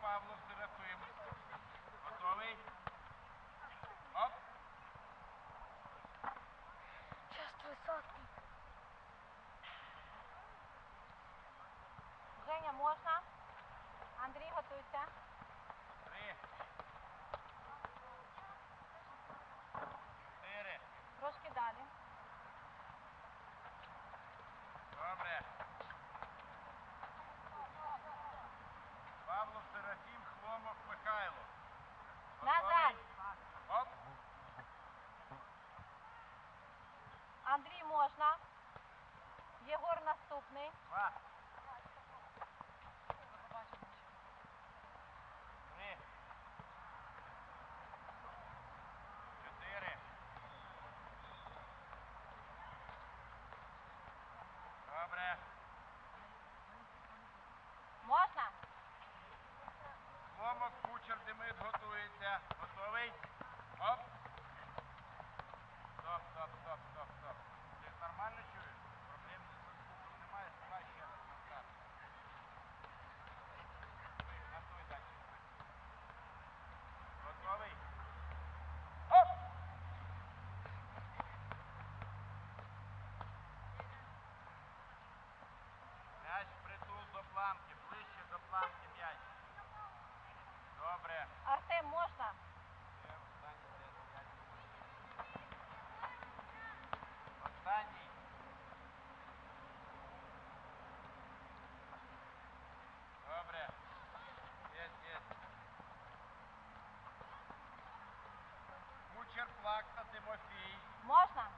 Павло Серафим. Готовий? Андрій можна. Єгор наступний. Два. Тимофій. Можна?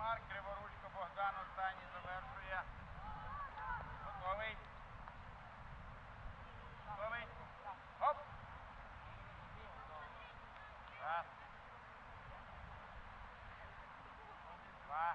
Марк, Криворучко Богдан останній завершує. Готовий. Готовий. Оп! Раз. Два.